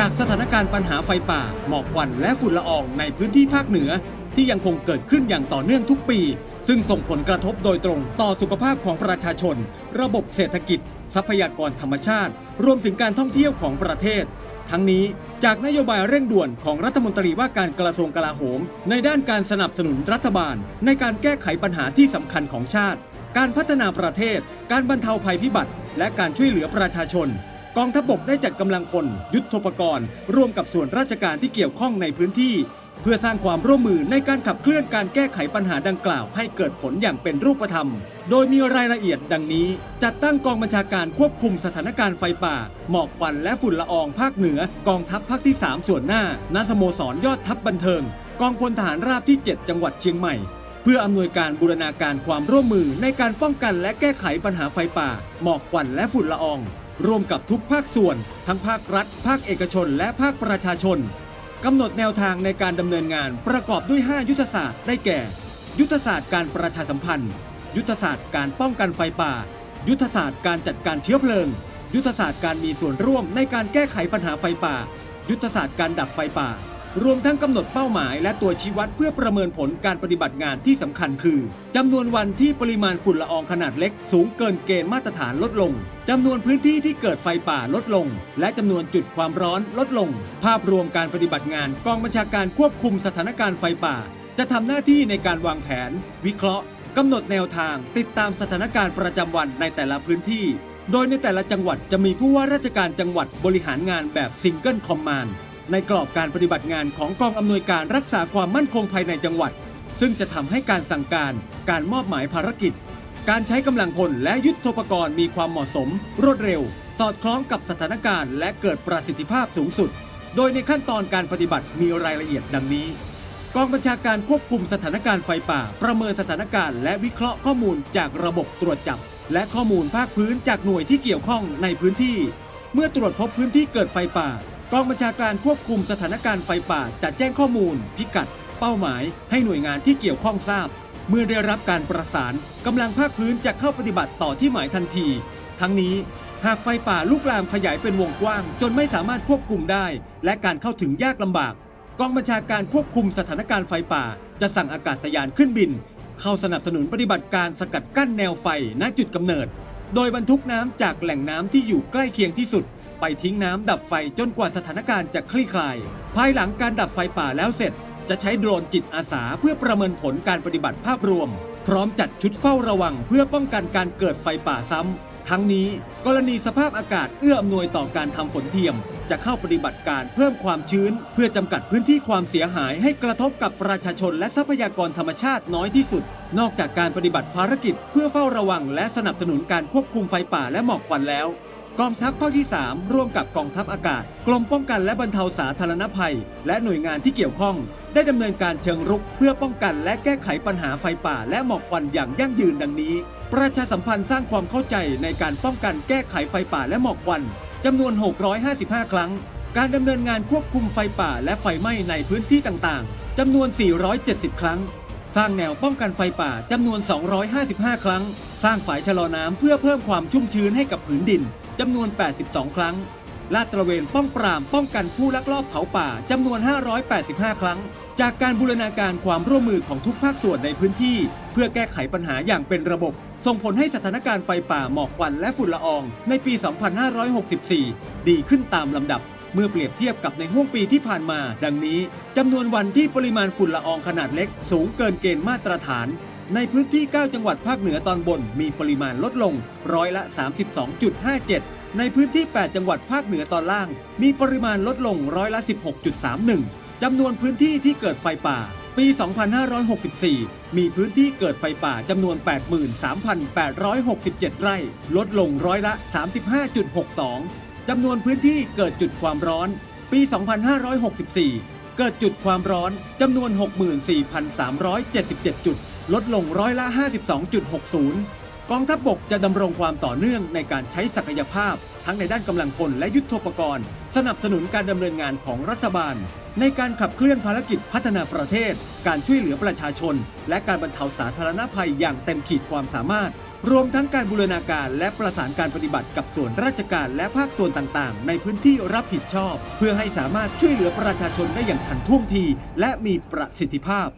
จากสถานการณ์ปัญหาไฟป่า หมอกควันและฝุ่นละอองในพื้นที่ภาคเหนือ ที่ยังคงเกิดขึ้นอย่างต่อเนื่องทุกปี ซึ่งส่งผลกระทบโดยตรงต่อสุขภาพของประชาชน ระบบเศรษฐกิจ ทรัพยากรธรรมชาติ รวมถึงการท่องเที่ยวของประเทศ ทั้งนี้จากนโยบายเร่งด่วนของรัฐมนตรีว่าการกระทรวงกลาโหม ในด้านการสนับสนุนรัฐบาล ในการแก้ไขปัญหาที่สำคัญของชาติ การพัฒนาประเทศ การบรรเทาภัยพิบัติ และการช่วยเหลือประชาชน กองทัพบกได้จัดกำลังพลยุทธปกรณ์ร่วมกับส่วนราชการที่เกี่ยวข้องในพื้นที่ เพื่อสร้างความร่วมมือในการขับเคลื่อนการแก้ไขปัญหาดังกล่าวให้เกิดผลอย่างเป็นรูปธรรม โดยมีรายละเอียดดังนี้ จัดตั้งกองบัญชาการควบคุมสถานการณ์ไฟป่า หมอกควันและฝุ่นละอองภาคเหนือกองทัพภาคที่ 3 ส่วนหน้าณสโมสรยอดทัพบันเทิง กองพลทหารราบที่ 7 จังหวัดเชียงใหม่เพื่ออำนวยการบูรณาการความร่วมมือในการป้องกันและแก้ไขปัญหาไฟป่า หมอกควันและฝุ่นละออง ร่วมกับทุกภาคส่วน ทั้งภาครัฐ ภาคเอกชน และภาคประชาชนกำหนดแนวทางในการดำเนินงานประกอบด้วย 5 ยุทธศาสตร์ได้แก่ ยุทธศาสตร์การประชาสัมพันธ์ ยุทธศาสตร์การป้องกันไฟป่า ยุทธศาสตร์การจัดการเชื้อเพลิง ยุทธศาสตร์การมีส่วนร่วมในการแก้ไขปัญหาไฟป่า ยุทธศาสตร์การดับไฟป่า รวมทั้งกำหนดเป้าหมายและตัวชี้วัดเพื่อประเมินผลการปฏิบัติงานที่สำคัญคือจำนวนวันที่ปริมาณฝุ่นละอองขนาดเล็กสูงเกินเกณฑ์มาตรฐานลดลงจำนวนพื้นที่ที่เกิดไฟป่าลดลง และจำนวนจุดความร้อนลดลง ภาพรวมการปฏิบัติงานกองบัญชาการควบคุมสถานการณ์ไฟป่า จะทำหน้าที่ในการวางแผน วิเคราะห์กำหนดแนวทางติดตามสถานการณ์ประจำวันในแต่ละพื้นที่ โดยในแต่ละจังหวัดจะมีผู้ว่าราชการจังหวัดบริหารงานแบบซิงเกิลคอมมานด์ ในกรอบการปฏิบัติงานของกองอำนวยการรักษาความมั่นคงภายในจังหวัด ซึ่งจะทำให้การสั่งการ การมอบหมายภารกิจ การใช้กำลังพลและยุทธปกรณ์มีความเหมาะสม รวดเร็ว สอดคล้องกับสถานการณ์ และเกิดประสิทธิภาพสูงสุด โดยในขั้นตอนการปฏิบัติมีรายละเอียดดังนี้ กองบัญชาการควบคุมสถานการณ์ไฟป่า ประเมินสถานการณ์และวิเคราะห์ข้อมูลจากระบบตรวจจับ และข้อมูลภาคพื้นจากหน่วยที่เกี่ยวข้องในพื้นที่ เมื่อตรวจพบพื้นที่เกิดไฟป่า กองบัญชาการควบคุมสถานการณ์ไฟป่าจะแจ้งข้อมูล พิกัด เป้าหมาย ให้หน่วยงานที่เกี่ยวข้องทราบ เมื่อได้รับการประสานกำลังภาคพื้นจะเข้าปฏิบัติต่อที่หมายทันที ทั้งนี้หากไฟป่าลุกลามขยายเป็นวงกว้าง จนไม่สามารถควบคุมได้ และการเข้าถึงยากลำบาก กองบัญชาการควบคุมสถานการณ์ไฟป่า จะสั่งอากาศยานขึ้นบิน เข้าสนับสนุนปฏิบัติการสกัดกั้นแนวไฟณจุดกำเนิด โดยบรรทุกน้ำจากแหล่งน้ำที่อยู่ใกล้เคียงที่สุด ไปทิ้งน้ำดับไฟจนกว่าสถานการณ์จะคลี่คลาย ภายหลังการดับไฟป่าแล้วเสร็จ จะใช้โดรนจิตอาสาเพื่อประเมินผลการปฏิบัติภาพรวม พร้อมจัดชุดเฝ้าระวังเพื่อป้องกันการเกิดไฟป่าซ้ำ ทั้งนี้กรณีสภาพอากาศเอื้ออำนวยต่อการทำฝนเทียม จะเข้าปฏิบัติการเพิ่มความชื้น เพื่อจำกัดพื้นที่ความเสียหายให้กระทบกับประชาชนและทรัพยากรธรรมชาติน้อยที่สุด นอกจากการปฏิบัติภารกิจ เพื่อเฝ้าระวัง และสนับสนุนการควบคุมไฟป่าและหมอกควันแล้ว กองทัพภาคที่ 3 ร่วมกับกองทัพอากาศ กรมป้องกันและบรรเทาสาธารณภัย และหน่วยงานที่เกี่ยวข้อง ได้ดำเนินการเชิงรุก เพื่อป้องกันและแก้ไขปัญหาไฟป่าและหมอกควันอย่างยั่งยืนดังนี้ ประชาสัมพันธ์สร้างความเข้าใจในการป้องกันแก้ไขไฟป่าและหมอกควันจำนวน 655 ครั้ง การดำเนินงานควบคุมไฟป่าและไฟไหม้ในพื้นที่ต่างๆจำนวน 470 ครั้ง สร้างแนวป้องกันไฟป่าจำนวน 255 ครั้ง สร้างฝายชะลอน้ำเพื่อเพิ่มความชุ่มชื้นให้กับผืนดินจำนวน 82 ครั้ง ลาดตระเวนป้องปรามป้องกันผู้ลักลอบเผาป่าจำนวน 585 ครั้ง จากการบูรณาการความร่วมมือของทุกภาคส่วนในพื้นที่ เพื่อแก้ไขปัญหาอย่างเป็นระบบ ส่งผลให้สถานการณ์ไฟป่าหมอกควันและฝุ่นละออง ในปี 2564 ดีขึ้นตามลำดับเมื่อเปรียบเทียบกับในห้วงปีที่ผ่านมา ดังนี้จำนวนวันที่ปริมาณฝุ่นละอองขนาดเล็ก สูงเกินเกณฑ์มาตรฐาน ในพื้นที่ 9 จังหวัดภาคเหนือตอนบนมีปริมาณลดลงร้อยละ 32.57 ในพื้นที่ 8 จังหวัดภาคเหนือตอนล่าง มีปริมาณลดลงร้อยละ 16.31 จำนวนพื้นที่ที่เกิดไฟป่า ปี 2564 มีพื้นที่เกิดไฟป่าจำนวน 83,867 ไร่ ลดลงร้อยละ 35.62 จำนวนพื้นที่เกิดจุดความร้อน ปี 2564 เกิดจุดความร้อนจำนวน 64,377 จุด ลดลงร้อยละ 52.60 กองทัพบบกจะดำรงความต่อเนื่องในการใช้ศักยภาพ ทั้งในด้านกำลังพลและยุทธปกรณ์ สนับสนุนการดำเนินงานของรัฐบาล ในการขับเคลื่อนภารกิจพัฒนาประเทศ การช่วยเหลือประชาชน และการบรรเทาสาธารณภัยอย่างเต็มขีดความสามารถ รวมทั้งการบูรณาการและประสานการปฏิบัติกับส่วนราชการและภาคส่วนต่างๆ ในพื้นที่รับผิดชอบ เพื่อให้สามารถช่วยเหลือประชาชนได้อย่างทันท่วงที และมีประสิทธิภาพ